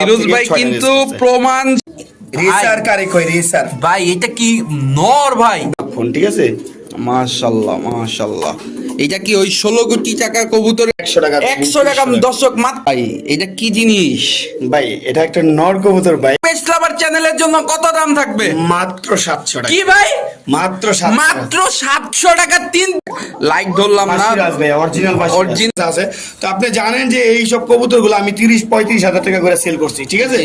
ফিরোজ ভাই কিন্তু প্রমাণ রিসার কারে কই রিসার। ভাই এটা কি নর ভাই? ফোন ঠিক আছে? মাশাআল্লাহ মাশাল্লাহ। এটা কি ওই ষোলো কোটি টাকা কবুতর 100 টাকা একশো টাকা দর্শক মাত্র ভাই এটা কি জিনিস? ভাই এটা একটা নর কবুতর ভাই। চ্যানেলের জন্য কত দাম থাকবে? মাত্র 700 টাকা। কি ভাই? মাত্র মাত্র সাতশো টাকা তিন লাইক ধরলাম না। অরিজিনাল। অরিজিনাল আছে। তো আপনি জানেন যে এই সব কবুতরগুলো আমি 30 35 হাজার টাকা করে সেল করছি ঠিক আছে?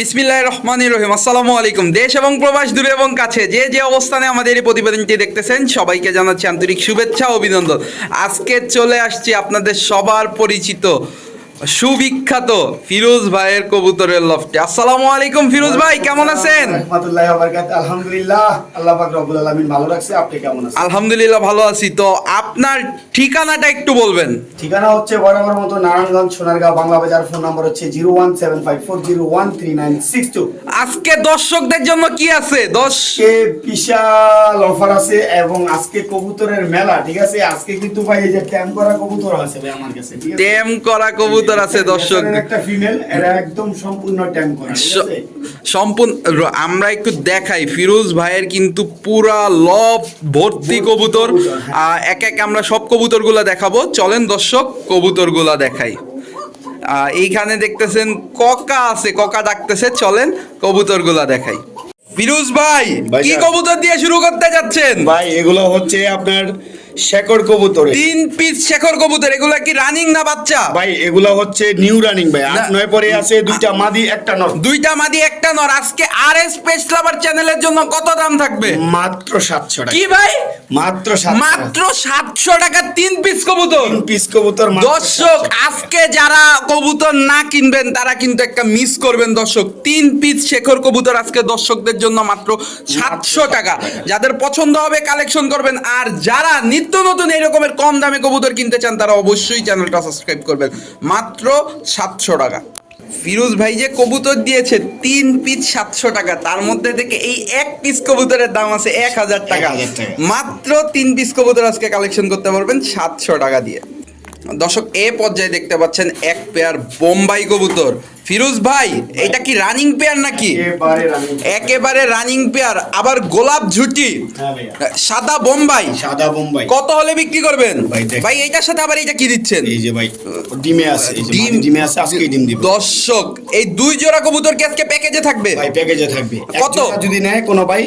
বিসমিল্লাহ রহমান রহিম। আসসালামু আলাইকুম। দেশ এবং প্রবাস দূরে এবং কাছে। যে যে অবস্থানে আমাদের এই প্রতিবেদনটি দেখতেছেন, সবাইকে জানাচ্ছি আন্তরিক শুভেচ্ছা অভিনন্দন। আজকে চলে আসছি আপনাদের সবার পরিচিত সুবিখ্যাত ফিরোজ ভাইয়ের কবুতরের লফটে। আসসালামু আলাইকুম ফিরোজ ভাই কেমন আছেন? আলহামদুলিল্লাহ আল্লাহ পাক রব্বুল আলামিন ভালো রাখছে আপনি কেমন আছেন? আলহামদুলিল্লাহ ভালো আছি। তো আপনার ঠিকানাটা একটু বলবেন। ঠিকানা হচ্ছে বরাবর মতো নারায়ণগঞ্জ সোনারগাঁও বাংলা বাজার ফোন নাম্বার হচ্ছে zero one seven five four zero one three nine six two. আজকে দর্শকদের জন্য কি আছে? দশ আজকে বিশাল অফার আছে এবং আজকে কবুতরের মেলা ঠিক আছে? আজকে কিন্তু ভাই এই যে ট্যাম করা কবুতর আছে ভাই আমার কাছে ঠিক আছে? টেম করা কবুতর আছে দর্শক। একটা ফিমেল এটা একদম সম্পূর্ণ ট্যাম করা আমরা একটু দেখাই। ফিরোজ ভাইয়ের কিন্তু পুরা লব ভর্তি কবুতর। আহ, এক এক আমরা সব কবুতরগুলো দেখাবো। চলেন দর্শক কবুতরগুলা দেখাই। আহ, এইখানে দেখতেছেন ককা আছে ককা ডাকতেছে। চলেন কবুতরগুলা দেখাই। ফিরোজ ভাই ভাই কি কবুতর দিয়ে শুরু করতে যাচ্ছেন? ভাই এগুলো হচ্ছে আপনার শেকড় কবুতর। তিন পিস শেখর কবুতর এগুলা কি রানিং না বাচ্চা? ভাই এগুলো হচ্ছে নিউ রানিং ভাই। আট নয় পরে আছে দুইটা মাদি একটা নর। দুইটা মাদি একটা নর। আজকে আর এস লাভার চ্যানেলের জন্য কত দাম থাকবে? মাত্র সাতশো টাকা। কি ভাই? মাত্র মাত্র সাতশো টাকা তিন পিস কবুতর। পিস কবুতর দর্শক আজকে যারা কবুতর না কিনবেন তারা কিন্তু একটা মিস করবেন দর্শক। তিন পিস শেখর কবুতর আজকে দর্শকদের জন্য মাত্র সাতশো টাকা। যাদের পছন্দ হবে কালেকশন করবেন আর যারা নিত্য নতুন এরকমের কম দামে কবুতর কিনতে চান তারা অবশ্যই চ্যানেলটা সাবস্ক্রাইব করবেন। মাত্র সাতশো টাকা। ফিরোজ ভাই যে কবুতর দিয়েছে তিন পিস সাতশো টাকা। তার মধ্যে থেকে এই এক পিস কবুতরের দাম আছে এক হাজার টাকা। 1000 টাকা। মাত্র তিন পিস কবুতর আজকে কালেকশন করতে পারবেন সাতশো টাকা দিয়ে। দর্শক এ পর্যায়ে দেখতে পাচ্ছেন এক পেয়ার বোম্বাই কবুতর। ফিরোজ ভাই এটা কি রানিং পেয়ার নাকি? একেবারে রানিং পেয়ার আবার গোলাপ ঝুটি। হ্যাঁ সাদা বোম্বাই। সাদা বোম্বাই। কত হলে বিক্রি করবেন? ভাই, এইটার সাথে আবার এটা কি দিচ্ছেন? এই যে ভাই ডিমে আছে ডিম। ডিমে আছে আজকে ডিম দিব। দর্শক এই দুই জোড়া কবুতর কি আজকে প্যাকেজে থাকবে? ভাই প্যাকেজে থাকবে। কত? যদি নেয় কোনো ভাই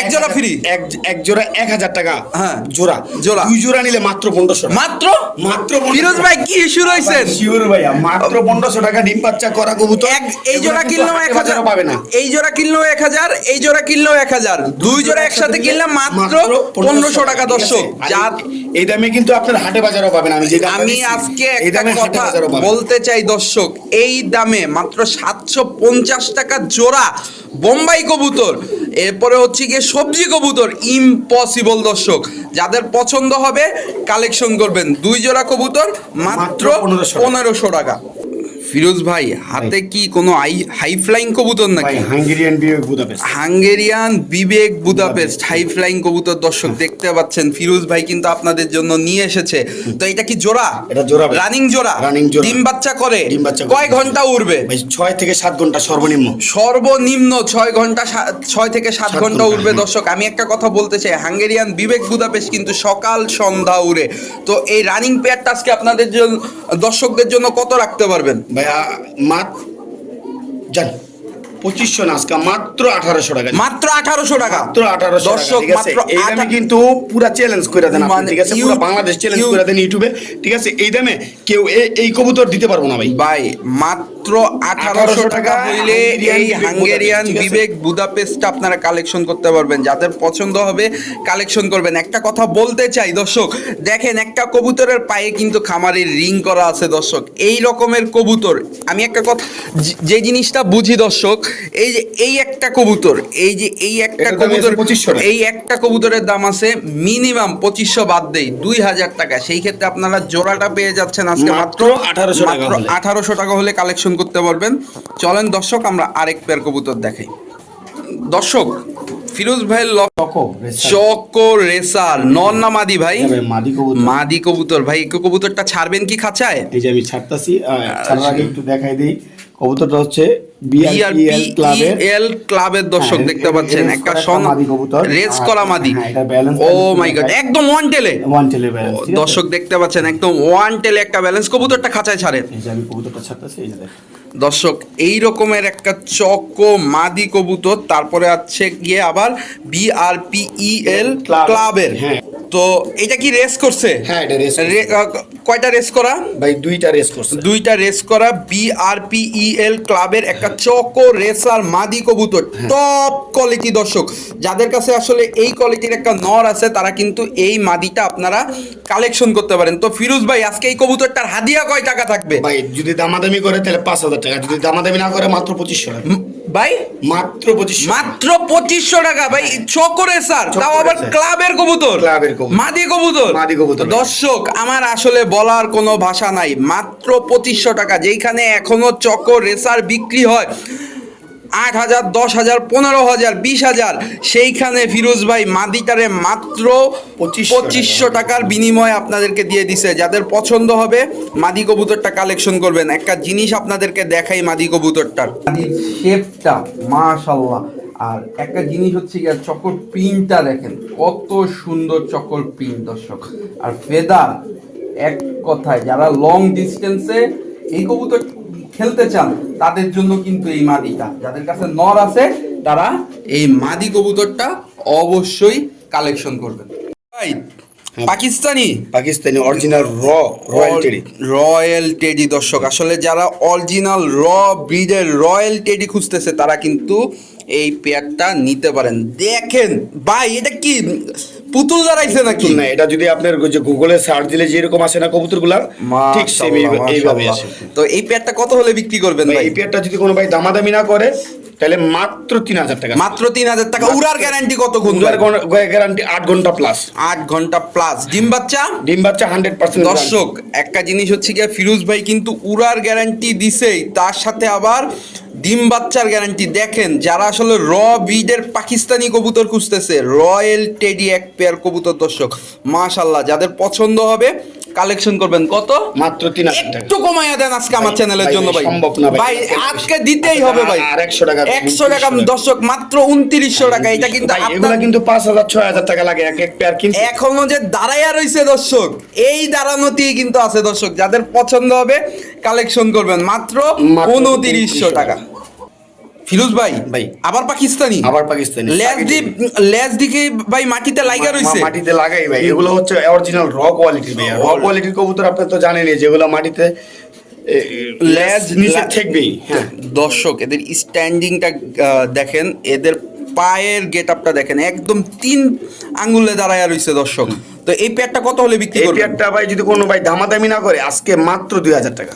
এক জোড়া free? এক এক জোড়া এক হাজার টাকা। হ্যাঁ। জোড়া। জোড়া। দুই জোড়া নিলে মাত্র পনেরোশো মাত্র? মাত্র ফিরোজ ভাই কি হয়েছেন শিওর ভাইয়া মাত্র পনেরোশো টাকা ডিম বাচ্চা করা কবুতর। এক এই জোড়া কিনলেও এক হাজার। পাবে না। এই জোড়া কিনলেও এক হাজার এই জোড়া কিনলেও এক হাজার। দুই জোড়া একসাথে কিনলে মাত্র পনেরোশো টাকা। দর্শক। যা এই দামে কিন্তু আপনার হাটে বাজারও পাবেন। আমি যেটা আমি আজকে একটা কথা বলতে চাই দর্শক এই দামে মাত্র সাতশো পঞ্চাশ টাকা জোড়া বোম্বাই কবুতর। এরপরে হচ্ছে গিয়ে সবজি কবুতর ইম্পসিবল দর্শক। যাদের পছন্দ হবে কালেকশন করবেন। দুই জোড়া কবুতর মাত্র মাত্র 1500 টাকা। পনেরোশো টাকা। ফিরোজ ভাই হাতে কি কোনো হাই ফ্লাইং কবুতর নাকি? হাঙ্গেরিয়ান বিয়ে বুদাপেস্ট। হাঙ্গেরিয়ান বিবেক বুদাপেস্ট হাই ফ্লাইং কবুতর দর্শক দেখতে পাচ্ছেন ফিরোজ ভাই কিন্তু আপনাদের জন্য নিয়ে এসেছে। তো এটা কি জোড়া? এটা জোড়া রানিং জোড়া? Running জোড়া। ডিম বাচ্চা করে? ডিম বাচ্চা কয় ঘণ্টা উড়বে? ভাই ছয় থেকে সাত ঘণ্টা সর্বনিম্ন। সর্বনিম্ন ছয় ঘণ্টা সা- ছয় থেকে সাত সাত ঘণ্টা ঘণ্টা, উড়বে। দর্শক। আমি একটা কথা বলতে চাই হাঙ্গেরিয়ান বিবেক বুদাপেস্ট কিন্তু সকাল সন্ধ্যা উড়ে। তো এই রানিং পেয়ারটা আজকে আপনাদের জন্য দর্শকদের জন্য কত রাখতে পারবেন? ভাইয়া মাত্র জান পঁচিশশো না আজকে মাত্র আঠারোশো টাকা। মাত্র আঠারোশো টাকা। মাত্র আঠারোশো দর্শক মাত্র এই দামে কিন্তু পুরা চ্যালেঞ্জ করে দেন আপনি মানে ঠিক আছে? পুরো বাংলাদেশ চ্যালেঞ্জ করে দেন ইউটিউবে ঠিক আছে? এই দামে কেউ এই কবুতর দিতে পারব না ভাই। ভাই মাত্র আঠারোশো টাকা হইলে এই হাঙ্গেরিয়ান বুদাপেস্ট, বিবেক বুদাপেস্টটা আপনারা কালেকশন করতে পারবেন। যাদের পছন্দ হবে কালেকশন করবেন। একটা কথা বলতে চাই দর্শক দেখেন একটা কবুতরের পায়ে কিন্তু খামারের রিং করা আছে দর্শক। এই রকমের কবুতর আমি একটা কথা যে জিনিসটা বুঝি দর্শক এই যে এই একটা কবুতর এই যে এই একটা কবুতর আছে 2500 টাকা। এই একটা কবুতরের দাম আছে মিনিমাম পঁচিশশো বাদ দেই দুই হাজার টাকা। সেই ক্ষেত্রে আপনারা জোড়াটা পেয়ে যাচ্ছেন আজকে মাত্র মাত্র 1800 টাকা মাত্র আঠারোশো টাকা হলে কালেকশন করতে পারবেন। চলেন দর্শক আমরা আরেক পেয়ার কবুতর দেখাই। দর্শক ফিরোজ ভাইয়ের লক চকো রেসার। নর না মাদি ভাই? মাদি কবুতর। মাদি কবুতর। ভাই কবুতরটা ছাড়বেন কি খাঁচায়? এই যে আমি ছাড়তাছি ছাড়ার আগে একটু দেখাই দিই। কবুতরটা হচ্ছে বিআরপিএল ক্লাবের বিআরপিএল ক্লাবের দর্শক হ্যাঁ, দেখতে পাচ্ছেন একটা কবুতর। রেস করা মাদি। ও মাই গড একদম ওয়ান টেলে ওয়ান টেলে দর্শক দেখতে পাচ্ছেন একদম ওয়ান টেলে একটা ব্যালেন্স কবুতরটা খাঁচায় ছাড়ে আমি কবুতরটা ছাড়তেছি এই যে দর্শক এই রকমের একটা চকো মাদি কবুতর। তারপরে আছে গিয়ে আবার বিআরপিইএল ক্লাবের হ্যাঁ। তো এটা কি রেস করছে? হ্যাঁ এটা রেস কয়টা রেস করা? ভাই দুইটা রেস করছে। দুইটা রেস করা বিআরপিইএল ক্লাবের একটা চকো রেসার মাদি কবুতর। টপ কোয়ালিটি দর্শক। যাদের কাছে আসলে এই কোয়ালিটির একটা নর আছে তারা কিন্তু এই মাদিটা আপনারা কালেকশন করতে পারেন। তো ফিরোজ ভাই আজকে এই কবুতরটার হাদিয়া কয় টাকা থাকবে? ভাই যদি দামাদামি করে তাহলে পাঁচ হাজার টাকা। যদি দামাদামি না করে মাত্র পঁচিশশো টাকা। ভাই? মাত্র পঁচিশশো মাত্র পঁচিশশো টাকা। ভাই চকরে স্যার চকো তাও আবার ক্লাবের কবুতর। ক্লাবের কবুতর। মাদি কবুতর। মাদি কবুতর। দর্শক আমার আসলে বলার কোনো ভাষা নাই। মাত্র পঁচিশশো টাকা। যেইখানে এখনও চকো রেসার বিক্রি হয় আট হাজার দশ হাজার পনেরো হাজার বিশ হাজার। সেইখানে ফিরোজ ভাই মাদিটারে মাত্র 2500 পঁচিশশো টাকার বিনিময়ে আপনাদেরকে দিয়ে দিছে। যাদের পছন্দ হবে মাদি কবুতরটা কালেকশন করবেন। একটা জিনিস আপনাদেরকে দেখাই মাদি কবুতরটার। শেপটা মাশাল্লাহ আর একটা জিনিস হচ্ছে গিয়ে চকর প্রিন্টটা দেখেন। কত সুন্দর চকর প্রিন্ট দর্শক। আর ফেদার এক কথায় যারা লং ডিস্টেন্সে এই কবুতর খেলতে চান তাদের জন্য কিন্তু এই মাদিটা। যাদের কাছে নর আছে তারা এই মাদি কবুতরটা অবশ্যই কালেকশন করবেন। ভাই পাকিস্তানি? পাকিস্তানি অরিজিনাল র রয়্যাল টেরি রয়্যাল টেডি দর্শক আসলে যারা অরিজিনাল র ব্রিডের রয়্যাল টেডি খুঁজতেছে তারা কিন্তু এই পেয়ারটা নিতে পারেন। দেখেন ভাই এটা কি? পুতুল দাঁড়াইছে নাকি? না এটা যদি আপনার ওই যে গুগলে সার্চ দিলে যেরকম আসে না কবুতরগুলা ঠিক সেম এইভাবে। আসে তো এই পেয়ারটা কত হলে বিক্রি করবেন ভাই? এই পেয়ারটা যদি কোনো ভাই দামাদামি না করে তাহলে মাত্র তিন হাজার টাকা। মাত্র তিন হাজার টাকা। উড়ার গ্যারান্টি কতক্ষণ উদার গ্যারান্টি আট ঘণ্টা প্লাস আট ঘণ্টা প্লাস ডিম বাচ্চা? ডিম বাচ্চা হান্ড্রেড পার্সেন্ট দর্শক একটা জিনিস হচ্ছে গিয়ে ফিরোজ ভাই কিন্তু উড়ার গ্যারান্টি দিছেই তার সাথে আবার ডিম বাচ্চার গ্যারান্টি দেখেন যারা আসলে র বিডের পাকিস্তানি কবুতর খুঁজতেছে রয়্যাল টেডি এক পেয়ার কবুতর দর্শক মাশাল্লাহ যাদের পছন্দ হবে কালেকশন করবেন। কত? মাত্র তিন একটু কমাইয়া দেন আজকে আমার চ্যানেলের জন্য ভাই। সম্ভব না ভাই। আজকে দিতেই হবে ভাই। আর 100 টাকা, একশো টাকা দর্শক মাত্র উনত্রিশশো টাকা। এটা কিন্তু এগুলা কিন্তু পাঁচ হাজার ছয় হাজার টাকা লাগে এক এক পেয়ার কিন্তু এখনও যে দাঁড়াইয়া রইছে দর্শক এই দাঁড়ানোতেই কিন্তু আছে দর্শক। যাদের পছন্দ হবে কালেকশন করবেন। মাত্র উনতিরিশশো 2900 টাকা। ফিরোজ ভাই ভাই। আবার পাকিস্তানি? আবার পাকিস্তানি। লেজ দি লেজ দিকে ভাই মাটিতে লাইগা মা- রইছে মাটিতে লাগাই ভাই। এগুলো হচ্ছে অরিজিনাল র কোয়ালিটি ভাই। র কোয়ালিটির কবুতর আপনি তো জানেনই যেগুলো মাটিতে লেজ নিচে থাকবেই হ্যাঁ দর্শক এদের স্ট্যান্ডিংটা দেখেন এদের পায়ের গেট আপটা দেখেন একদম তিন আঙ্গুলে দাঁড়ায় রইছে দর্শক। তো এই পেয়ারটা কত হলে বিক্রি এই করবেন? পেয়ারটা ভাই যদি কোনো ভাই দামাদামি না করে আজকে মাত্র দুই হাজার টাকা।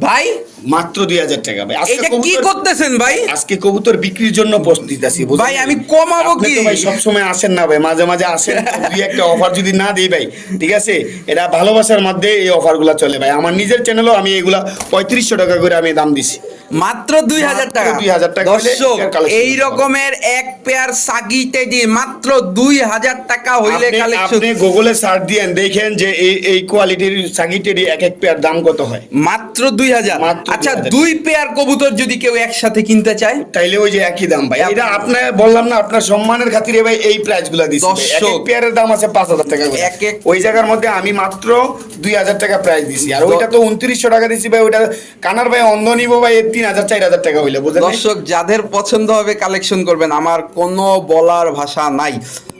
ভাই মাত্র দুই হাজার টাকা ভাই। আজকে কি করতেছেন ভাই? আজকে কবুতর বিক্রির জন্য প্রস্তুত আছি ভাই, আমি কমাবো কি? ভাই সবসময় আসেন না ভাই। মাঝে মাঝে আসেন দুই একটা অফার যদি না দিই ভাই ঠিক আছে? এটা ভালোবাসার মধ্যে এই অফারগুলো চলে ভাই। আমার নিজের চ্যানেলও আমি এগুলা পঁয়ত্রিশশো টাকা করে আমি দাম দিছি। মাত্র দুই হাজার টাকা। 2000 টাকা হলে দর্শক এই রকমের এক পেয়ার সাগি টেডি মাত্র দুই হাজার টাকা হইলে আপনি গুগলে সার্চ দিয়েন দেখেন যে এই এই কোয়ালিটির সাগিটেরই এক এক পেয়ার দাম কত হয়। মাত্র দুই হাজার। মাত্র আচ্ছা দুই পেয়ার কবুতর যদি কেউ একসাথে কিনতে চায়? তাইলে ওই যে একই দাম ভাই। এটা আপনার বললাম না আপনার সম্মানের খাতিরে ভাই এই প্রাইসগুলা দিচ্ছি। এক দর্শক। পেয়ারের দাম আছে পাঁচ হাজার টাকা এক এক- ওই জায়গার মধ্যে আমি মাত্র দুই হাজার টাকা প্রাইস দিছি। আর ওইটা তো উনত্রিশশো টাকা দিছি ভাই ওইটা কানার ভাই অন্ধ নিবো ভাই তিন হাজার চার হাজার টাকা হইলে বুঝলেন? দর্শক যাদের পছন্দ হবে কালেকশন করবেন। আমার কোনো বলার ভাষা নাই।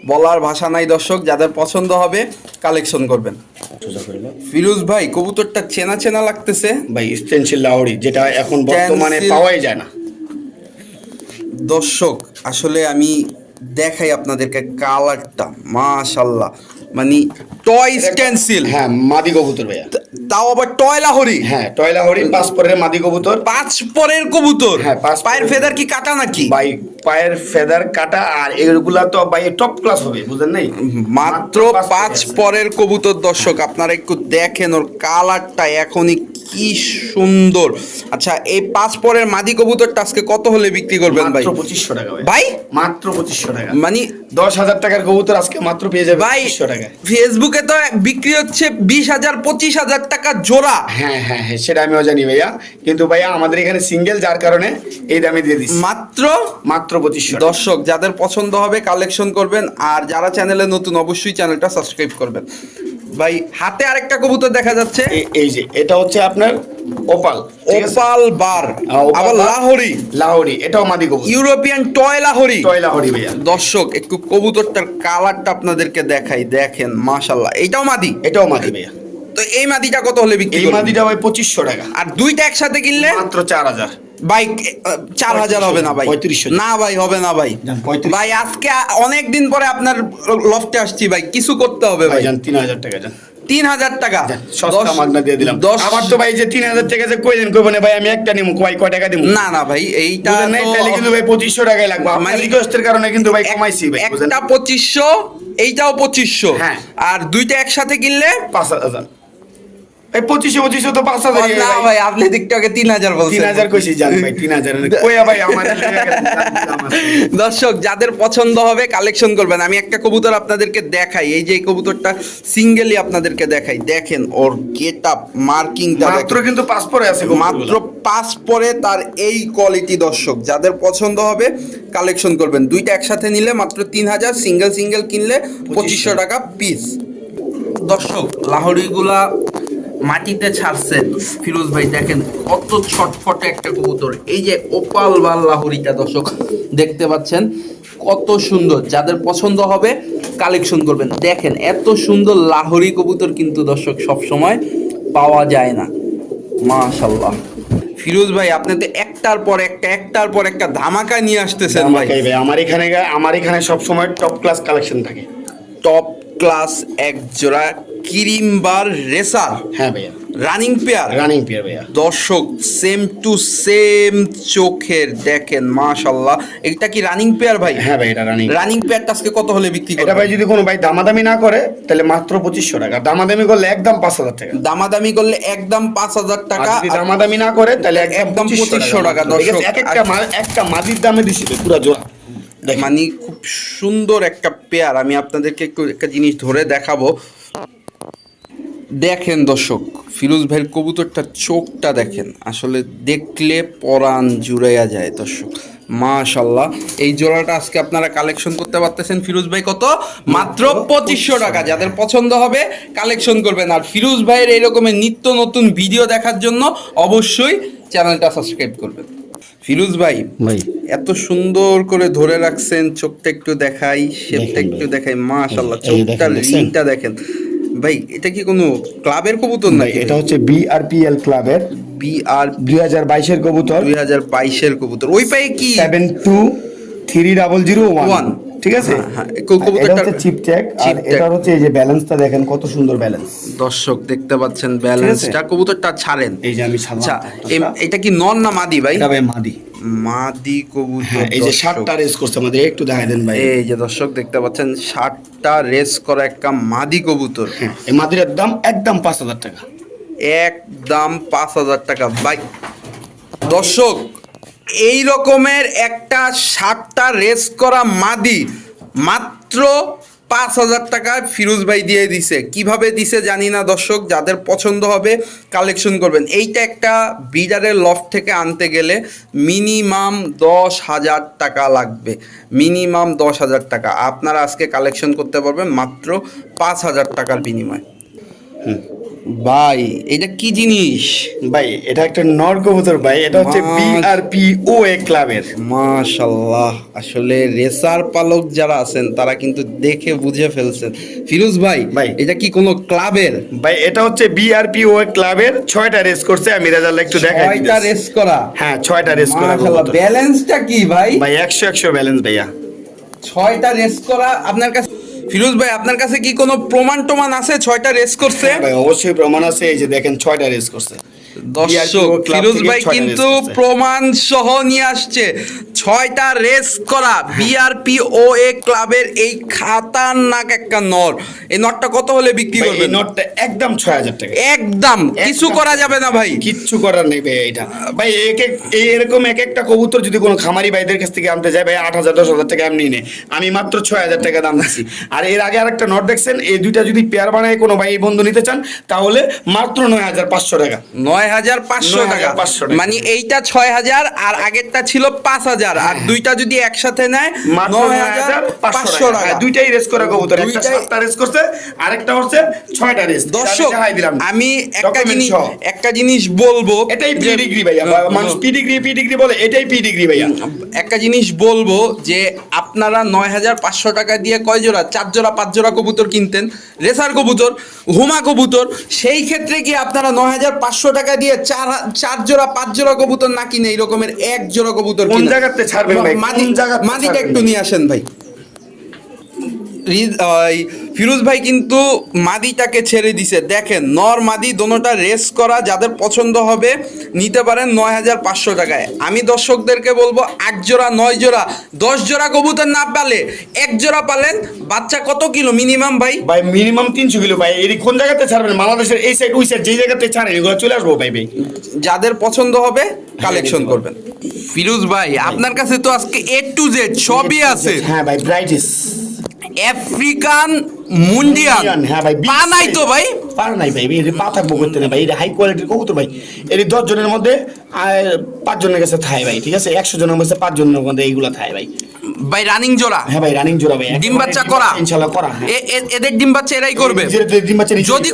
বলার ভাষা নাই দর্শক যাদের পছন্দ হবে কালেকশন করবেন। ফিরোজ ভাই কবুতরটা চেনা চেনা লাগতেছে। ভাই স্টেনশিল লাহোরি যেটা এখন বর্তমানে পাওয়াই যায় না। দর্শক আসলে আমি দেখাই আপনাদেরকে কালারটা মাশাল্লাহ মানে টয় স্টেন্সিল হ্যাঁ মাদি কবুতর ভাইয়া। তাও আবার টয় লাহরি। হ্যাঁ টয়লা হরিণ পাঁচ পরের মাদি কবুতর। পাঁচ পরের কবুতর? হ্যাঁ, পাঁচ পায়ের ফেদার কি কাটা নাকি? ভাই পায়ের ফেদার কাটা আর এগুলা তো ভাই টপ ক্লাস হবে বুঝলেন নাই? মাত্র পাঁচ পরের কবুতর দর্শক আপনারা একটু দেখেন ওর কালারটা এখনই কি সুন্দর। আচ্ছা এই পাঁচ পরের মাদি কবুতরটা আজকে কত হলে বিক্রি করবেন ভাই? মাত্র পঁচিশশো টাকা ভাই। মাত্র পঁচিশশো টাকা। মানে দশ হাজার টাকার কবুতর আজকে মাত্র পেয়ে যাবে ভাই পঁচিশশো টাকা ফেসবুকে তো বিক্রি হচ্ছে বিশ হাজার পঁচিশ হাজার টাকা জোড়া। হ্যাঁ হ্যাঁ হ্যাঁ সেটা আমিও জানি ভাইয়া। কিন্তু ভাইয়া আমাদের এখানে সিঙ্গেল যার কারণে এই দামে দিয়ে দিচ্ছি। মাত্র মাত্র পঁচিশশো দর্শক যাদের পছন্দ হবে কালেকশন করবেন আর যারা চ্যানেলে নতুন অবশ্যই চ্যানেলটা সাবস্ক্রাইব করবেন। ভাই হাতে আরেকটা কবুতর দেখা যাচ্ছে। এই- যে এটা হচ্ছে আপনার ওপাল ওপাল বার হ্যাঁ, আবার লাহোরি। লাহোরি এটাও মাদি কবুতর। European toy Lahori. Toy Lahori ভাইয়া। দর্শক একটু কবুতরটার কালারটা আপনাদেরকে দেখাই দেখেন মাশাল্লাহ এটাও মাদি? এটাও মাদি ভাইয়া। তো এই মাদিটা কত হলে বিক্রি এই মাদিটা ভাই পঁচিশশো টাকা। আর দুইটা একসাথে কিনলে? মাত্র চার হাজার। বাইক চার হাজার হবে না ভাই। পঁয়ত্রিশশো। না ভাই হবে না ভাই। ভাই আজকে অনেক দিন পরে আপনার লফটে আসছি ভাই। কিছু করতে হবে ভাই ভাই। তিন হাজার টাকা যান। তিন হাজার টাকা। সস্তা মাগনা দিয়ে দিলাম। দশ আবার তো ভাই যে তিন হাজার টাকা যে কইলেন কইবেন ভাই আমি একটা নিমু কয় কয় টাকা দিমু? না না ভাই এইটা নাই? তাহলে কিন্তু ভাই পঁচিশশো টাকাই লাগবে। মানে- রিকোয়েস্টের কারণে কিন্তু ভাই কমাইছি ভাই একটা পঁচিশশো এইটাও পঁচিশশো। হ্যাঁ। আর দুইটা একসাথে কিনলে পাঁচ হাজার এই পঁচিশশো পঁচিশশো তো পাঁচ হাজার না ভাই আপনি আগে তিন হাজার বলছেন। তিন হাজার কইছি জান ভাই তিন হাজার। কইয়া ভাই আমার দর্শক যাদের পছন্দ হবে কালেকশন করবেন। আমি একটা কবুতর আপনাদেরকে দেখাই। এই যে কবুতরটা সিঙ্গেলি আপনাদেরকে দেখাই। দেখেন ওর গেট আপ মার্কিংটা মাত্র কিন্তু পাঁচ পরে আছে মাত্র পাঁচ পরে তার এই কোয়ালিটি দর্শক। যাদের পছন্দ হবে কালেকশন করবেন। দুইটা একসাথে নিলে মাত্র তিন হাজার। সিঙ্গেল সিঙ্গেল কিনলে পঁচিশশো। টাকা পিস দর্শক লাহোরিগুলা মাটিতে ছাড়ছেন ফিরোজ ভাই দেখেন কত ছটফটে একটা কবুতর। এই যে ওপাল বা লাহোরিটা দর্শক দেখতে পাচ্ছেন কত সুন্দর। যাদের পছন্দ হবে কালেকশন করবেন। দেখেন এত সুন্দর লাহোরি কবুতর কিন্তু দর্শক সব সময় পাওয়া যায় না। মাশাল্লাহ ফিরোজ ভাই আপনি তো একটার পর একটা একটার পর একটা ধামাকা নিয়ে আসতেছেন ভাই। আমার এখানে আমার এখানে সব সময় টপ ক্লাস কালেকশন থাকে। টপ ক্লাস এক জোড়া কিরিমবার রেসার। হ্যাঁ ভাইয়া। Running pair. রানিং পিয়ার ভাইয়া। দর্শক সেম টু সেম চোখের দেখেন মাশাল্লাহ এটা কি রানিং পেয়ার ভাই? হ্যাঁ ভাই এটা রানিং। রানিং পেয়ারটা আজকে কত হলে বিক্রি করবে এটা ভাই যদি কোনো ভাই দামাদামি না করে তাহলে মাত্র পঁচিশশো টাকা। দামাদামি করলে একদম পাঁচ হাজার টাকা। দামাদামি করলে একদম পাঁচ হাজার আর টাকা। যদি দামাদামি না করে তাহলে একদম একদম 2500 পঁচিশশো টাকা, টাকা? দর্শক। এক একটা মা- একটা মাদির দামে দিছি পুরো জোড়া। মানে খুব সুন্দর একটা পেয়ার। আমি আপনাদেরকে একটু একটা জিনিস ধরে দেখাবো। দেখেন দর্শক ফিরোজ ভাইয়ের কবুতরটা চোখটা দেখেন। আসলে দেখলে পরাণ জুড়াইয়া যায় দর্শক। মাশাল্লাহ এই জোড়াটা আজকে আপনারা কালেকশন করতে পারতেছেন। ফিরোজ ভাই কত? মাত্র পঁচিশশো টাকা। যাদের পছন্দ হবে কালেকশন করবেন। আর ফিরোজ ভাইয়ের এই রকমের নিত্য নতুন ভিডিও দেখার জন্য অবশ্যই চ্যানেলটা সাবস্ক্রাইব করবেন। ফিরোজ ভাই ভাই। এত সুন্দর করে ধরে রাখছেন চোখটা একটু দেখাই শেপটা একটু দেখাই। মাশাল্লাহ চোখটা দেখছেন? দেখেন। ভাই এটা কি কোনো ক্লাবের কবুতর নাকি? এটা হচ্ছে বিআরপিএল ক্লাবের বিআর দুই হাজার বাইশের কবুতর। দুই হাজার বাইশের কবুতর। ওই পায়ে কি? Seven two three double zero one. ঠিক আছে? হ্যাঁ, হ্যাঁ। এটা হচ্ছে চিপ ট্যাগ আর এটা হচ্ছে এই যে ব্যালেন্সটা দেখেন কত সুন্দর ব্যালেন্স। দর্শক দেখতে পাচ্ছেন ব্যালেন্সটা। কবুতরটা ছাড়েন। এই যে আমি আচ্ছা এটা কি নন না মাদি ভাই? এটা ভাই মাদি। মাদি কবুতর হ্যাঁ এই যে। সাতটা রেস করছে আমাদের একটু দেখাই দেন ভাই। এই যে দর্শক দেখতে পাচ্ছেন ষাটটা রেস করা একটা মাদি কবুতর। এই মাদির দাম একদম পাঁচ হাজার টাকা। একদম পাঁচ হাজার টাকা। বাই দর্শক এই রকমের একটা সাতটা রেস করা মাদি মাত্র পাঁচ হাজার টাকায় ফিরোজ ভাই দিয়ে দিছে। কীভাবে দিছে জানি না দর্শক, যাদের পছন্দ হবে কালেকশন করবেন। এইটা একটা বিডারের লফট থেকে আনতে গেলে মিনিমাম দশ হাজার টাকা লাগবে। মিনিমাম দশ হাজার টাকা। আপনারা আজকে কালেকশন করতে পারবেন মাত্র পাঁচ হাজার টাকার বিনিময়। ভাই এটা কি জিনিস? ভাই এটা একটা নর কবুতর ভাই। এটা হচ্ছে বিআরপি ও এ ক্লাবের। মাশাল্লাহ আসলে রেসার পালক যারা আছেন তারা কিন্তু দেখে বুঝে ফেলছেন। ফিরোজ ভাই ভাই। এটা কি কোনো ক্লাবের? ভাই এটা হচ্ছে বিআরপি ও এ ক্লাবের ছয়টা রেস করছে আমি রেজাল্ট একটু দেখাই ছয়টা। রেস করা? হ্যাঁ ছয়টা রেস করা ব্যালেন্সটা কি ভাই? ভাই একশো একশো ব্যালেন্স ভাইয়া। ছয়টা রেস করা আপনার কাছে ফিরোজ ভাই, আপনার কাছে কি কোনো প্রমাণ টমান আছে? ছয়টা রেস করছে। ভাই, অবশ্যই প্রমাণ আছে। এই যে দেখেন, ছয়টা রেস করছে। দর্শক ফিরোজ ভাই কিন্তু প্রমাণ সহ নিয়ে আসছে। ছয়টা রেস করা বিআরপি ও এ ক্লাবের এই খাতারনাক একটা নর। এই নটটা কত হলে বিক্রি এই একদম ছয় হাজার টাকা। একদম। কিছু করা যাবে না ভাই। কিচ্ছু করার নেই ভাই এটা ভাই এক এক এরকম এক একটা কবুতর যদি কোনো খামারি ভাইদের কাছ থেকে আনতে যায় ভাই আট হাজার দশ হাজার টাকা এমনি নেই। আমি মাত্র ছয় হাজার টাকা দাম দিচ্ছি আর এর আগে আরেকটা নট দেখছেন এই দুইটা যদি পেয়ার বানায় কোনো ভাই বন্ধু নিতে চান তাহলে মাত্র নয় হাজার পাঁচশো টাকা। নয় হাজার পাঁচশো টাকা। 9,500 টাকা। মানে এইটা ছয় হাজার আর আগেরটা ছিল পাঁচ হাজার আর দুইটা যদি একসাথে নেয় নয় নয় হাজার পাঁচশো টাকা। হ্যাঁ, দুইটাই রেস করা কবুতর। একটা সাতটা রেস করছে আরেকটা হচ্ছে ছয়টা রেস দর্শক আমি একটা জিনিস একটা জিনিস বলব এটাই পিডিগ্রি ভাইয়া। মানুষ পিডিগ্রি পিডিগ্রি বলে এটাই পিডিগ্রি ভাইয়া। একটা জিনিস বলব যে আপনারা নয় হাজার পাঁচশো টাকা দিয়ে কয় জোড়া? চার জোড়া পাঁচ জোড়া কবুতর কিনতেন। রেসার কবুতর হুমা কবুতর সেই ক্ষেত্রে কি আপনারা নয় হাজার পাঁচশো টাকা দিয়ে চার চার জোড়া পাঁচ জোড়া কবুতর না কিনে এরকমের এক জোড়া কবুতর কোন জায়গাতে ছাড়বেন ভাই? মাদি- জায়গা মাদিটা একটু নিয়ে আসেন ভাই। ফিরোজ ভাই কিন্তু মাদিটাকে ছেড়ে দিছে। দেখেন নর মাদি দোনোটা রেস করা যাদের পছন্দ হবে নিতে পারেন নয় হাজার পাঁচশো টাকায়। আমি দর্শকদেরকে বলব আট জোড়া নয় জোড়া দশ জোড়া কবুতর না পালে এক জোড়া পালেন বাচ্চা কত কিলো মিনিমাম ভাই? ভাই মিনিমাম তিনশো কিলো। ভাই এর কোন জায়গাতে ছাড়বেন? বাংলাদেশের এই সাইড ওই সাইড যেই জায়গাতে ছাড়েন এগুলো চলে আসব ভাই ভাই। যাদের পছন্দ হবে কালেকশন করবেন। ফিরোজ ভাই আপনার কাছে তো আজকে এ টু জেড সবই আছে। হ্যাঁ ভাই ব্রাইটিস আফ্রিকান মুন্ডিয়ান হ্যাঁ ভাই, পা নাই তো ভাই। পার নাই ভাই এটা পা থাকব করতে না ভাই এটা হাই কোয়ালিটির কবুতর ভাই। এর দশ জনের মধ্যে পাঁচ জনের কাছে থায় ভাই ঠিক আছে? একশো জনের মধ্যে পাঁচ জনের মধ্যে এইগুলা থায় ভাই। ভাই রানিং জোড়া। হ্যাঁ ভাই রানিং জোড়া ভাই ডিম বাচ্চা করা। ইনশাল্লাহ করা হ্যাঁ। এদের ডিম বাচ্চা এরাই করবে। ডিম বাচ্চা যদি।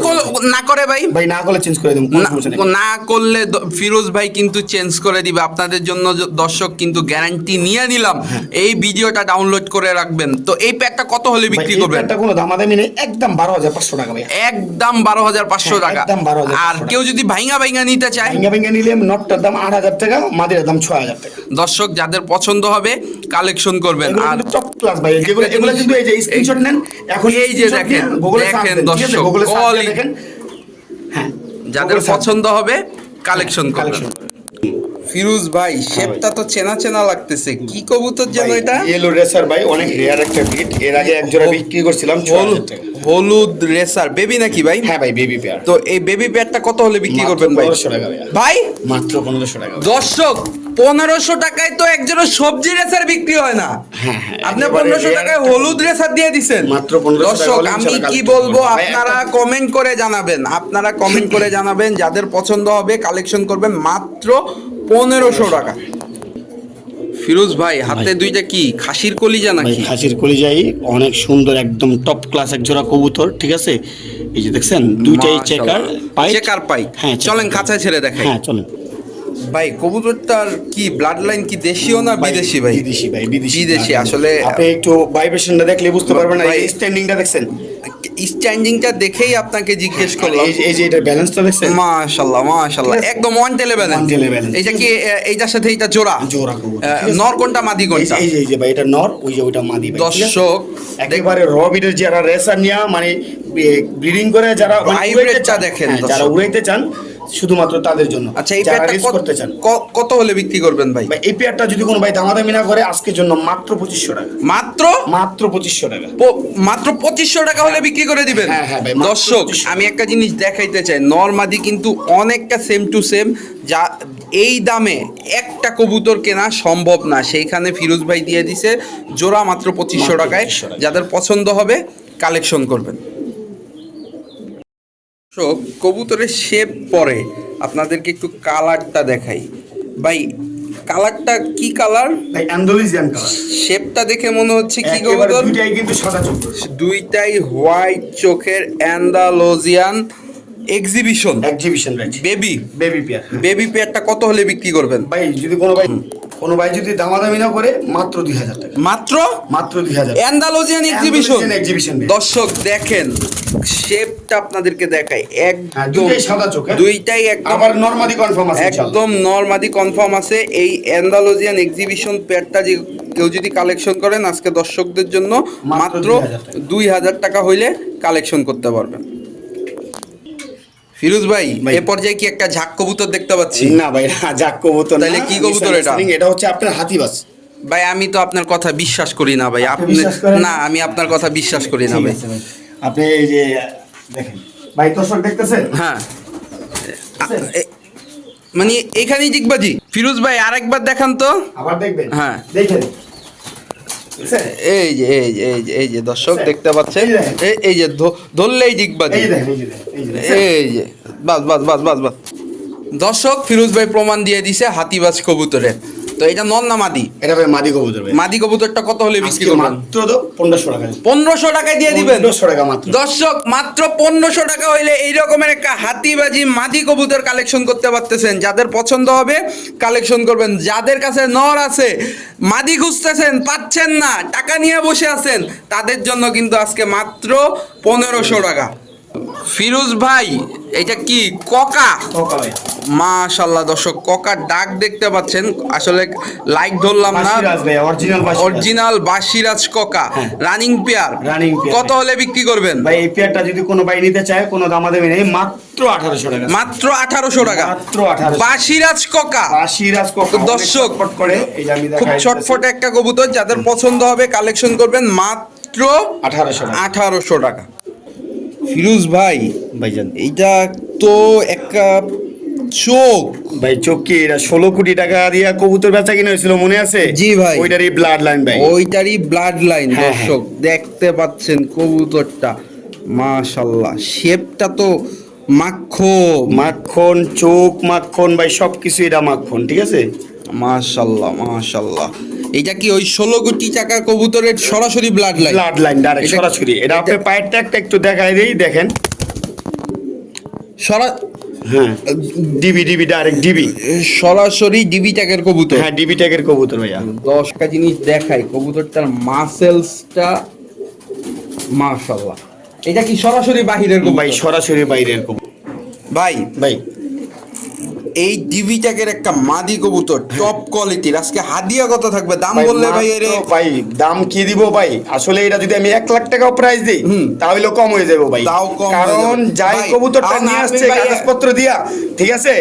না করে ভাই ভাই না করলে চেঞ্জ করে দেবো না- করলে ফিরোজ ভাই কিন্তু চেঞ্জ করে দিবে। আপনাদের জন্য দর্শক কিন্তু গ্যারান্টি নিয়ে নিলাম। হ্যাঁ। এই ভিডিওটা ডাউনলোড করে রাখবেন। তো এই প্যাকটা কত হলে বিক্রি করবেন? একটা কোনো দামাদামি নেই একদম বারো হাজার পাঁচশো টাকা ভাই একদম বারো হাজার পাঁচশো হ্যাঁ, টাকা। একদম 12,500 আর কেউ যদি ভাইঙ্গা ভাইঙ্গা নিতে চায়? ভেঙে ভেঙে নিলে নটটার দাম আট হাজার টাকা মাদির দাম ছয় হাজার টাকা। দর্শক যাদের পছন্দ হবে কালেকশন করবেন। আর টপ ক্লাস ভাই। একটা এগুলো কিন্তু এই যে স্ক্রিনশট নেন এখন এই যে দেখেন, দেখেন দর্শক, quality। দেখেন। হ্যাঁ যাদের পছন্দ হবে কালেকশন করবেন। ফিরোজ ভাই শেপটা তো চেনা চেনা লাগতেছে। কি কবুতর যেন এটা? ইয়েলো রেসার ভাই অনেক রেয়ার একটা ব্রিড এর আগে এক জোড়া বিক্রি করছিলাম হলুদ হলুদ রেসার বেবি নাকি ভাই? হ্যাঁ ভাই বেবি পেয়ার তো এই বেবি পেয়ারটা কত হলে বিক্রি করবেন ভাই? 1500 টাকা ভাই। মাত্র পনেরোশো টাকা দর্শক পনেরোশো টাকায় তো একজনের সবজি রেসার বিক্রি হয় না। হ্যাঁ, হ্যাঁ, আপনি পনেরোশো টাকায় হলুদ রেসার দিয়ে দিচ্ছেন মাত্র 1500 দর্শক আমি কি বলব? আপনারা কমেন্ট করে জানাবেন। আপনারা কমেন্ট করে জানাবেন যাদের পছন্দ হবে কালেকশন করবেন মাত্র পনেরোশো টাকা। ফিরোজ ভাই হাতে দুইটা কি খাসির কলিজা নাকি? খাসির কলিজাই অনেক সুন্দর একদম টপ ক্লাস এক জোড়া কবুতর ঠিক আছে? এই যে দেখছেন দুইটাই চেকার পাই চেকার পাই হ্যাঁ চলেন। খাঁচায় ছেড়ে দেখাই। হ্যাঁ চলেন। ভাই কবুতরটার কি ব্লাড লাইন কি দেশীয় না বিদেশি ভাই? বিদেশি ভাই বিদেশি বিদেশি, আসলে- আপনি একটু ভাইব্রেশনটা দেখলে বুঝতে পারবেন না এই স্ট্যান্ডিংটা দেখছেন। স্ট্যান্ডিংটা দেখেই আপনাকে জিজ্ঞেস করলাম। এই যে- এটা ব্যালেন্সটা দেখছেন? মাশাআল্লাহ মাশাআল্লাহ একদম ওয়ান টেলে ব্যালেন্স One tail balance। এইটা কি এইটার সাথে এইটা জোড়া? জোড়া কবুতর? নর কোনটা মাদি কোনটা? এই যে এই যে ভাই এটা নর ওই যে ওইটা মাদি ভাই? দর্শক একেবারে র বিটের যারা রেসার নিয়া মানে ব্রিডিং করে যারা উড়াইতে চান, দেখেন, হ্যাঁ, যারা উড়াইতে চান শুধুমাত্র তাদের জন্য। আচ্ছা এই পেয়ারটা করতে চান। কত হলে বিক্রি করবেন ভাই? ভাই এই পেয়ারটা যদি কোনো ভাই দামাদামি না করে আজকের জন্য মাত্র পঁচিশশো টাকা। মাত্র? মাত্র পঁচিশশো টাকা। মাত্র পঁচিশশো টাকা হলে বিক্রি করে দিবেন? হ্যাঁ, হ্যাঁ ভাই, দর্শক আমি একটা জিনিস দেখাইতে চাই। নর্মাদি কিন্তু অনেকটা সেম টু সেম যা এই দামে একটা কবুতর কেনা সম্ভব না। সেইখানে ফিরোজ ভাই দিয়ে দিছে জোড়া মাত্র পঁচিশশো টাকায়। যাদের পছন্দ হবে কালেকশন করবেন। দর্শক কবুতরের শেপ পরে আপনাদেরকে একটু কালারটা দেখাই। ভাই কালারটা কি কালার ভাই অ্যান্ডোলিজিয়ান কালার শেপটা দেখে মনে হচ্ছে কি কবুতর? দুইটাই কিন্তু সাদা চোখ। দুইটাই হোয়াইট চোখের Andalusian exhibition exhibition baby baby pair baby পেয়ারটা কত হলে বিক্রি করবেন? ভাই যদি কোনো ভাই কোনো ভাই যদি দামাদামি না করে মাত্র দুই হাজার টাকা। মাত্র? মাত্র দুই হাজার। অ্যান্ডালোজিয়ান এক্সিবিশন ভাই। দর্শক দেখেন শেপটা আপনাদেরকে দেখাই। হ্যাঁ, একদম সাদা চোখ? দুইটাই একদম আবার নর্মালি কনফার্ম আছে একদম নর্মাদি কনফার্ম আছে। এই অ্যান্ডালোজিয়ান এক্সিবিশন পেয়ারটা যে কেউ যদি কালেকশন করেন আজকে দর্শকদের জন্য মাত্র মাত্র 2000 টাকা। দুই হাজার টাকা হইলে কালেকশন করতে পারবেন। ফিরোজ ভাই। এ পর্যায়ে কি একটা ঝাক কবুতর দেখতে পাচ্ছি? না ভাই না যাক কবুতর না। তাইলে কি কবুতর এটা? এটা হচ্ছে আপনার হাতিবাস ভাই আমি তো আপনার কথা বিশ্বাস করি না ভাই। আপনি না আমি আপনার কথা বিশ্বাস করি না ভাই। আপনি এই যে দেখেন। ভাই দর্শক দেখতেছেন হ্যাঁ। মানে এখানেই জিগবাজি। ফিরোজ ভাই আরেকবার দেখান তো। আবার দেখবেন? হ্যাঁ। দেখেন? এই যে এই যে এই যে এই যে দর্শক। দেখতে পাচ্ছেন এই যে ধরলেই জিগবাজি। এই যে বাস বাস বাস বাস বাস দর্শক ফিরোজ ভাই প্রমাণ দিয়ে দিছে হাতিবাজ কবুতরের তো এটা নন না মাদি? এটা ভাই মাদি কবুতর ভাই। মাদি কবুতরটা কত হলে বিক্রি করবেন? মাত্র তো টাকা টাকায় দিয়ে দিবেন? টাকা মাত্র। দর্শক মাত্র টাকা হইলে এই রকমের একটা হাতিবাজি মাদি কবুতর কালেকশন করতে পারতেছেন। যাদের পছন্দ হবে কালেকশন করবেন। যাদের কাছে নর আছে মাদি খুঁজতেছেন পাচ্ছেন না টাকা নিয়ে বসে আছেন তাদের জন্য কিন্তু আজকে মাত্র পনেরোশো টাকা। ফিরোজ ভাই এটা কি ককা? মাশাল্লাহ দর্শক ককার ডাক দেখতে পাচ্ছেন। আসলে লাইক ধরলাম না। অরিজিনাল বাসিরাজ। ককা রানিং পেয়ার Running pair, কত হ্যাঁ। হলে বিক্রি করবেন? ভাই এই পেয়ারটা যদি কোনো ভাই নিতে চায় কোনো দামা দেবে নেই। মাত্র আঠারোশো টাকা। মাত্র আঠারোশো টাকা। মাত্র আঠারোশো। বাসিরাজ ককা। বাসিরাজ কোকা দর্শক করে এই খুব দেখাই একটা কবুতর যাদের পছন্দ হবে কালেকশন করবেন মাত্র আঠারোশো টাকা। আঠারোশো টাকা। ফিরোজ ভাই ভাইজান। এইটা তো একটা চোখ। ভাই চোখকি এটা ষোলো কোটি টাকা দিয়া কবুতর বেচা কিনে হয়েছিল মনে আছে? জি ভাই। ওইটারই ব্লাড লাইন ভাই। ওইটারই ব্লাড লাইন হ্যাঁ, দর্শক দেখতে পাচ্ছেন কবুতরটা। মাশাল্লাহ শেপটা তো মাখন। মাখন চোখ মাখন ভাই সব কিছু এটা মাখন ঠিক আছে? মাশাল্লাহ মাশাল্লাহ এটা কি ওই ষোলো কোটি টাকা কবুতরের সরাসরি blood line blood line direct সরাসরি। এটা আপনি পায়ের ট্যাগটা একটু দেখাই দেই দেখেন। সরা হ্যাঁ ডিবি ডিবি ডাইরেক্ট ডিবি। সরাসরি ডিবি ট্যাগের কবুতর? হ্যাঁ ডিবি ট্যাগের কবুতর ভাইয়া। দশটা জিনিস দেখাই কবুতরটার মাসেলসটা মাশাল্লাহ এটা কি সরাসরি বাহিরের ভাই সরাসরি বাইরের কবুতর। ভাই ভাই। এই ডিবি ট্যাগের একটা মাদি কবুতর টপ কোয়ালিটি আজকে হাদিয়া কত থাকবে দাম বললে ভাই এর ভাই দাম কি দিব ভাই? আসলে এটা যদি আমি এক লাখ টাকা প্রাইস দিই তাহলে কম হয়ে যাবে ভাই। তাও কম কারণ যাই কবুতরটা নিয়ে আসছে কাগজপত্র দিয়া ঠিক আছে?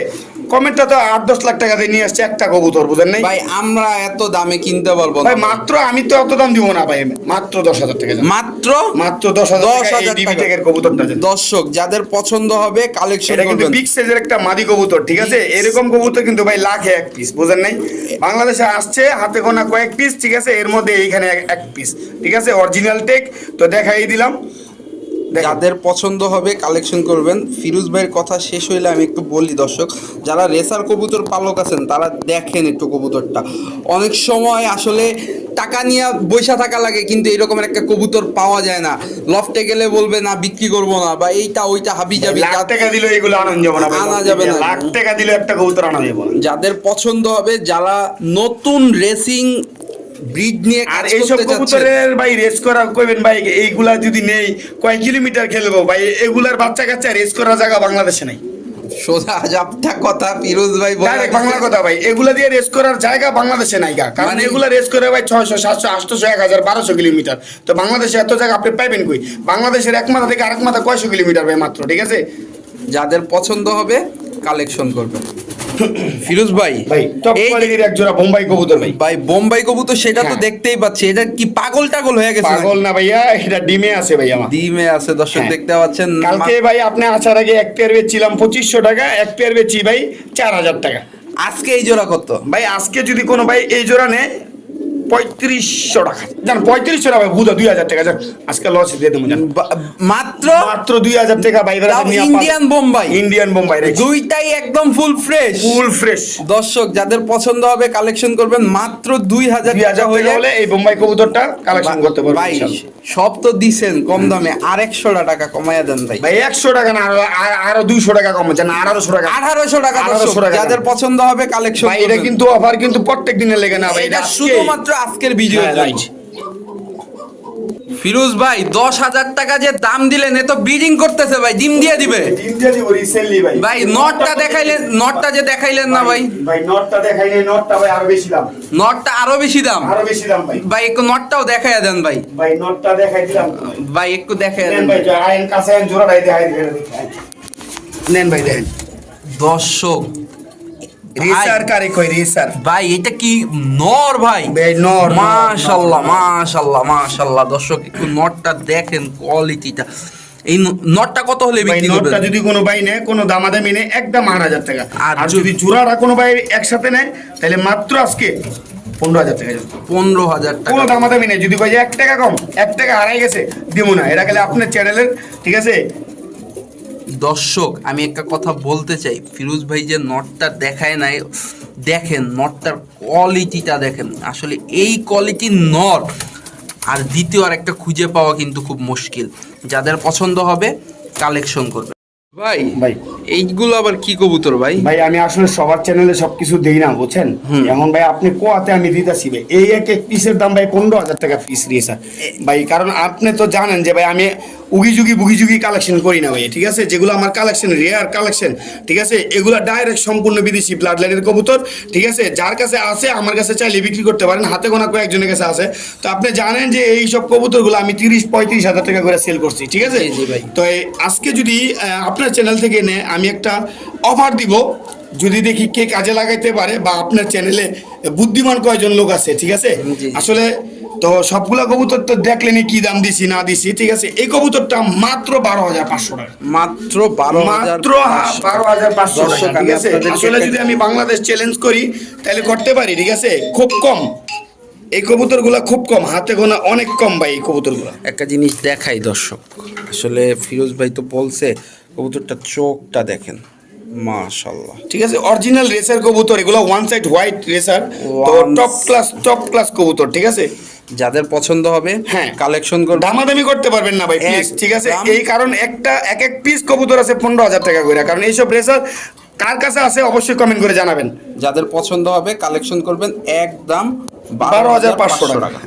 কমেন্টটা তো আট দশ লাখ টাকা দিয়ে নিয়ে আসছে একটা কবুতর বুঝেন নাই? ভাই আমরা এত দামে কিনতে পারব ভাই মাত্র আমি তো অত দাম দিব না ভাই মাত্র দশ হাজার টাকা মাত্র মাত্র দশ হাজার দশ টাকা হাজার ডিবি টাকা। কবুতরটা দর্শক যাদের পছন্দ হবে কালেকশন এটা কিন্তু বিগ সাইজের একটা মাদি কবুতর ঠিক আছে? এরকম কবুতর কিন্তু ভাই লাখে এক পিস বুঝেন নাই? বাংলাদেশে আসছে হাতে গোনা কয়েক পিস ঠিক আছে? এর মধ্যে এইখানে এক- পিস ঠিক আছে? অরিজিনাল টেক তো দেখাই দিলাম। যাদের পছন্দ হবে কালেকশন করবেন। ফিরোজ ভাইয়ের কথা শেষ হইলে আমি একটু বলি দর্শক যারা রেসার কবুতর পালক আছেন তারা দেখেন একটু কবুতরটা। অনেক সময় আসলে টাকা নিয়ে বৈশা থাকা লাগে কিন্তু এরকমের একটা কবুতর পাওয়া যায় না। লফটে গেলে বলবে না বিক্রি করব না বা এইটা ওইটা হাবি যাবি। লাখ টাকা দিলে এগুলো আনন্দ যাবে না আনা যাবে না। লাখ টাকা দিলে একটা কবুতর আনা যাবে না। যাদের পছন্দ হবে যারা নতুন রেসিং ব্রিড নিয়ে আর এইসব কবুতরের ভাই রেস করা কইবেন ভাই এইগুলা যদি নেই কয় কিলোমিটার খেলব? ভাই এগুলার বাচ্চা কাচ্চা রেস করার জায়গা বাংলাদেশে নাই। সোজা জাপটা কথা ফিরোজ ভাই ডাইরেক্ট বাংলা কথা ভাই এগুলা দিয়ে রেস করার জায়গা বাংলাদেশে নাই গা। কারণ মানে- এগুলা রেস করে ভাই ছয়শো সাতশো আটশো এক হাজার বারোশো কিলোমিটার। তো বাংলাদেশে এত জায়গা আপনি পাইবেন কই? বাংলাদেশের এক মাথা থেকে আরেক মাথা কয়শো কিলোমিটার ভাই মাত্র ঠিক আছে? যাদের পছন্দ হবে কালেকশন করবেন। ফিরোজ ভাই এই এক জোড়া বোম্বাই কবুতর ভাই। ভাই বোম্বাই কবুতর সেটা তো হ্যাঁ। দেখতেই পাচ্ছি। এটা কি পাগল টাগল হয়ে গেছে পাগল না ভাইয়া এটা ডিমে আছে ভাই আমার। ডিমে আছে দর্শক হ্যাঁ। দেখতে পাচ্ছেন কালকে ভাই আপনি আসার আগে এক পেয়ার বেচছিলাম পঁচিশশো টাকা এক পেয়ার বেচি ভাই চার হাজার টাকা। আজকে এই জোড়া কত? ভাই আজকে যদি কোনো ভাই এই জোড়া নেয় পঁয়ত্রিশশো টাকা। জান পঁয়ত্রিশশো টাকা দুই হাজার টাকা জান আজকে লস দিয়ে দেবো জান। মাত্র? মাত্র দুই হাজার টাকা ভাই ইন্ডিয়ান বোম্বাই ইন্ডিয়ান বোম্বাই দুইটাই একদম ফুল ফ্রেশ ফুল ফ্রেশ দর্শক যাদের পছন্দ হবে কালেকশন করবেন মাত্র দুই হাজার টাকা টাকা হলে এই বোম্বাই কবুতরটা কালেকশন করতে ভাই সব তো দিছেন কম দামে। আর একশো টাকা কমাইয়া দেন ভাই। ভাই একশো টাকা না আরও আর- দুইশো টাকা কম হচ্ছে আঠারোশো টাকা। আঠারোশো টাকা 1800 দর্শক, টাকা। যাদের পছন্দ হবে কালেকশন ভাই এটা কিন্তু অফার কিন্তু প্রত্যেক দিনে লেগে না ভাই এটা শুধুমাত্র আজকের ভিডিও হ্যাঁ, ফিরোজ ভাই দশ হাজার টাকা যে দাম দিলেন এ তো ব্রিডিং করতেছে ভাই ডিম দিয়ে দিবে। ডিম দিয়ে দিব recently ভাই। ভাই নটটা দেখাইলেন নটটা যে দেখাইলেন না ভাই ভাই? নটটা দেখাই নাই নটটা ভাই আরও বেশি দাম। নটটা আরও বেশি দাম? আরও বেশি দাম ভাই। ভাই একটু নটটাও দেখাইয়া দেন ভাই। ভাই নটটা দেখাই দিলাম। ভাই একটু দেখাইয়া দেন ভাই আইন কাছে আইন জোড়া ভাই দেখাই দিবেন। নেন ভাই দেখেন দর্শক রেসার কারে কই রেসার? ভাই এটা কি নর ভাই? নর, নর, মাশাল্লাহ মাশাল্লাহ মাশাল্লাহ। দর্শক একটু নটটা দেখেন কোয়ালিটিটা এই নটটা কত হলে বিক্রি নোটটা করবেন? যদি কোনো ভাই নেয় কোনো দামাদামি নেই একদম আট হাজার টাকা। আর যদি- জোড়াটা কোনো ভাই একসাথে নেয় তাহলে মাত্র আজকে পনেরো হাজার টাকা পনেরো হাজার কোনো দামাদামি নেই। যদি কয় এক টাকা কম এক টাকা হারাই গেছে দিব না। এটা গেলে আপনার চ্যানেলের ঠিক আছে দর্শক আমি একটা কথা বলতে চাই। ফিরোজ ভাই যে নটটা দেখায় নাই দেখেন নটটার কোয়ালিটিটা দেখেন। আসলে এই কোয়ালিটির নট আর দ্বিতীয় আর একটা খুঁজে পাওয়া কিন্তু খুব মুশকিল। যাদের পছন্দ হবে কালেকশন করবে। ভাই ভাই। এইগুলো আবার কি কবুতর ভাই? ভাই আমি আসলে সবার চ্যানেলে সবকিছু দেই না বুঝছেন? এখন ভাই আপনি কোয়াতে আমি দিতেছি ভাই। এই এক এক পিসের দাম ভাই পনেরো হাজার টাকা পিস দিয়েছে। ভাই কারণ আপনি তো জানেন যে ভাই আমি উগি যুগি বুগি যুগি কালেকশন করি না ভাই ঠিক আছে? যেগুলো আমার কালেকশন রেয়ার কালেকশন ঠিক আছে? এগুলো ডাইরেক্ট সম্পূর্ণ বিদেশি ব্লাড লাইনের কবুতর ঠিক আছে? যার কাছে আছে আমার কাছে চাইলে বিক্রি করতে পারেন। হাতে গোনা কয়েকজনের কাছে আছে। তো আপনি জানেন যে এই সব কবুতরগুলো আমি তিরিশ পঁয়ত্রিশ হাজার টাকা করে সেল করছি ঠিক আছে। তো আজকে যদি আপনার চ্যানেল থেকে নে আমি একটা অফার দিব যদি দেখি কে কাজে লাগাইতে পারে বা আপনার চ্যানেলে বুদ্ধিমান কয়জন লোক আছে ঠিক আছে? আসলে তো সবগুলা কবুতর তো দেখলেনি কি দাম দিছি না দিছি ঠিক আছে? এই কবুতরটা মাত্র বারো হাজার পাঁচশো টাকা। মাত্র বারো মাত্র বারো হাজার পাঁচশো টাকা ঠিক আছে? আসলে যদি আমি বাংলাদেশ চ্যালেঞ্জ করি তাহলে করতে পারি ঠিক আছে? খুব কম। এই কবুতরগুলা খুব কম হাতে গোনা অনেক কম ভাই এই কবুতরগুলা। একটা জিনিস দেখাই দর্শক। আসলে ফিরোজ ভাই তো বলছে কবুতরটা চোখটা দেখেন। মাশাল্লাহ ঠিক আছে? অরিজিনাল রেসার কবুতর এগুলো ওয়ান সাইড হোয়াইট রেসার তো টপ ক্লাস টপ ক্লাস কবুতর ঠিক আছে? যাদের পছন্দ হবে হ্যাঁ। কালেকশন করবে। দামাদামি করতে পারবেন না ভাই ঠিক আছে? এই কারণ একটা এক এক পিস কবুতর আছে পনেরো হাজার টাকা করে। কারণ এইসব রেসার কার কাছে আছে অবশ্যই কমেন্ট করে জানাবেন। যাদের পছন্দ হবে কালেকশন করবেন একদম বারো হাজার পাঁচশো টাকা।